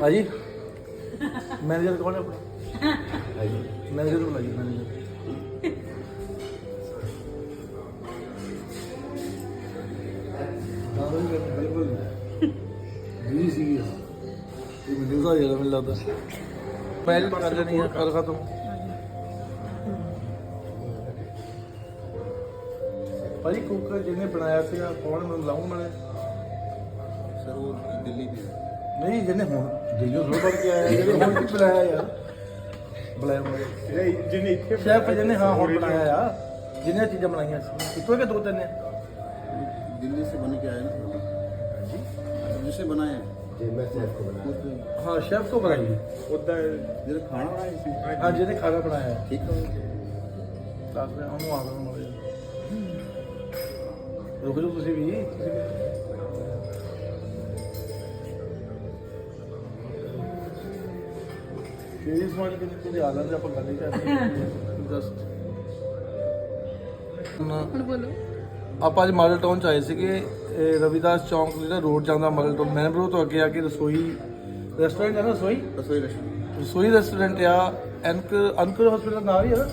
ਭਾਜੀ ਮੈਨੇਜਰ ਕੌਣ ਹੈ ਆਪਣਾ? ਮੈਨੇਜਰ ਨੂੰ ਲਾਈ ਮੈਨੇਜਰ ਬਿਲਕੁਲ। ਵੀ ਸੀ ਇਹ ਮੈਨੂੰ ਤਾਂ ਯਾਰ ਮੈਨੂੰ ਲੱਗਦਾ। ਪਹਿਲ ਕਰ ਲੈਣੀ ਹੈ ਕਰ ਖਤਮ। ਜਿਹਨੇ ਬਣਾਇਆ ਸੀਗਾ ਕੌਣ? ਮੈਨੂੰ ਲਾਉਂ ਮੈਂ ਸਰ ਉਹ ਦਿੱਲੀ ਦੀ ਨਹੀਂ ਜਿਹਨੇ ਹੁਣ ਜੀਓ ਥੋੜਾ ਬਣ ਕੇ ਆਇਆ ਜਿਹੜੇ ਹੁਣ ਕਿੱਥੇ ਬੁਲਾਇਆ ਯਾਰ। ਬੁਲਾਇਆ ਮੈਂ ਨਹੀਂ ਜਿਹਨੇ ਇੱਥੇ ਸ਼ੈਫ ਹਾਂ ਹੁਣ ਬਣਾਇਆ ਆ ਜਿੰਨੇ ਚੀਜ਼ਾਂ ਬਣਾਈਆਂ ਸੀ। ਇੱਕੋ ਇੱਕ ਦੋ ਤਿੰਨ ਦਿੱਲੀ ਸੇ ਬਣ ਕੇ ਆਏ ਨਾ। ਜੀ ਜਿਸੇ ਬਣਾਏ। ਜੀ ਮੈਂ ਸ਼ੈਫ ਬਣਾਇਆ। ਹਾਂ ਸ਼ੈਫ ਕੋ ਬਣਾਈ ਉਦਾਂ ਜਿਹੜਾ ਖਾਣਾ ਬਣਾਇਆ ਸੀ। ਹਾਂ ਜਿਹਨੇ ਖਾਣਾ ਬਣਾਇਆ। ਠੀਕ ਹੋ ਦੱਸ ਮੈਂ ਉਹਨੂੰ ਆ ਗਿਆ ਰੁਕ ਜਾਓ ਤੁਸੀਂ ਵੀ। ਆਪਾਂ ਅੱਜ ਮਾਡਲ ਟਾਊਨ ਚ ਆਏ ਸੀਗੇ ਇਹ ਰਵਿਦਾਸ ਚੌਂਕ ਜਿਹੜਾ ਰੋਡ ਜਾਂਦਾ ਮਾਡਲ ਟਾਊਨ ਮੈਂ ਬਰੋ ਤੋਂ ਅੱਗੇ ਆ ਕੇ ਰਸੋਈ ਰੈਸਟੋਰੈਂਟ ਹੈ ਨਾ ਰਸੋਈ? ਰਸੋਈ ਰਸ਼ ਰੈਸਟੋਰੈਂਟ ਆ ਐਨਕ ਅਨਕੁਰ ਹਸਪੀਟਲ ਦਾ ਨਾਮ ਹੀ ਹੈ ਨਾ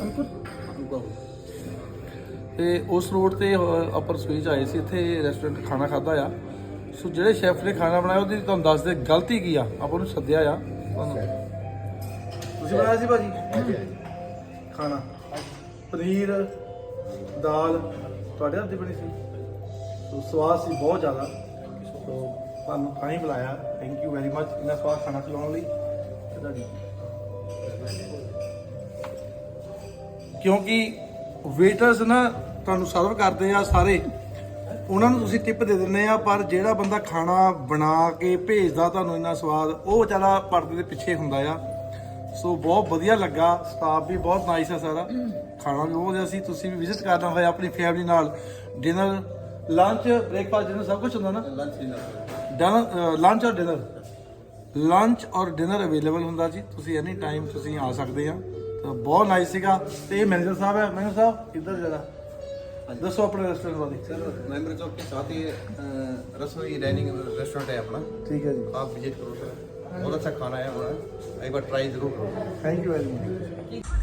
ਤੇ ਉਸ ਰੋਡ ਤੇ ਅਪਰ ਰਸੋਈ ਚ ਆਏ ਸੀ ਇੱਥੇ ਰੈਸਟੋਰੈਂਟ ਖਾਣਾ ਖਾਦਾ ਆ। ਸੋ ਜਿਹੜੇ ਸ਼ੈਫ ਨੇ ਖਾਣਾ ਬਣਾਇਆ ਉਹਦੀ ਤੁਹਾਨੂੰ ਦੱਸਦੇ ਗਲਤੀ ਕੀ ਆ? ਆਪਾਂ ਨੂੰ ਸੱਦਿਆ ਆ। ਤੁਸੀਂ ਬਣਾਇਆ ਸੀ ਭਾਜੀ? ਖਾਣਾ। ਪਨੀਰ, ਦਾਲ, ਤੁਹਾਡੇ ਹੱਥ ਦੀ ਬਣੀ ਸੀ। ਸੋ ਸਵਾਦ ਸੀ ਬਹੁਤ ਜ਼ਿਆਦਾ। ਸੋ ਤੁਹਾਨੂੰ ਤਾਂ ਹੀ ਬੁਲਾਇਆ। ਥੈਂਕ ਯੂ ਵੈਰੀ ਮੱਚ ਇੰਨਾ ਸਵਾਦ ਖਾਣਾ ਖਿਲਾਉਣ ਲਈ। ਤੁਹਾਡੀ ਕਿਉਂਕਿ ਵੇਟਰਸ ਨਾ ਤੁਹਾਨੂੰ ਸਰਵ ਕਰਦੇ ਆ ਸਾਰੇ। ਉਹਨਾਂ ਨੂੰ ਤੁਸੀਂ ਟਿਪ ਦੇ ਦਿੰਦੇ ਆ, ਪਰ ਜਿਹੜਾ ਬੰਦਾ ਖਾਣਾ ਬਣਾ ਕੇ ਭੇਜਦਾ ਤੁਹਾਨੂੰ ਇੰਨਾ ਸਵਾਦ, ਉਹ ਵਿਚਾਰਾ ਪਰਦੇ ਦੇ ਪਿੱਛੇ ਹੁੰਦਾ ਆ। ਸੋ ਬਹੁਤ ਵਧੀਆ ਲੱਗਾ ਸਟਾਫ ਵੀ ਬਹੁਤ ਨਾਈਸ ਆ ਸਾਰਾ ਖਾਣਾ ਵੀ ਬਹੁਤ ਵਧੀਆ ਸੀ ਤੁਸੀਂ ਵੀ ਵਿਜ਼ਿਟ ਕਰਨਾ ਹੋਇਆ ਆਪਣੀ ਫੈਮਿਲੀ ਨਾਲ ਡਿਨਰ ਲੰਚ ਬ੍ਰੇਕਫਾਸਟ ਡਿਨਰ ਸਭ ਕੁਝ ਹੁੰਦਾ ਨਾ लंच डिनर ਡਨ ਲੰਚ ਔਰ ਡਿਨਰ ਲੰਚ ਔਰ ਡਿਨਰ ਅਵੇਲੇਬਲ ਹੁੰਦਾ ਜੀ ਤੁਸੀਂ ਐਨੀ ਟਾਈਮ ਤੁਸੀਂ ਆ ਸਕਦੇ ਆ ਤਾਂ ਬਹੁਤ ਨਾਈਸ ਸੀਗਾ ਤੇ ਇਹ ਮੈਨੇਜਰ ਸਾਹਿਬ ਹੈ ਮੈਨੇਜਰ ਸਾਹਿਬ ਕਿੱਧਰ ਜਰਾ ਦੱਸੋ ਆਪਣੇ ਰੈਸਟੋਰੈਂਟ ਬਾਰੇ सर महेंद्र चौक के साथ ही अ, रसोई डाइनिंग रेस्टोरेंट है अपना ਠੀਕ ਹੈ ਜੀ आप विजिट करो सर बहुत अच्छा खाना है हमारा एक बार ट्राई जरूर करो थैंक यू वेरी मच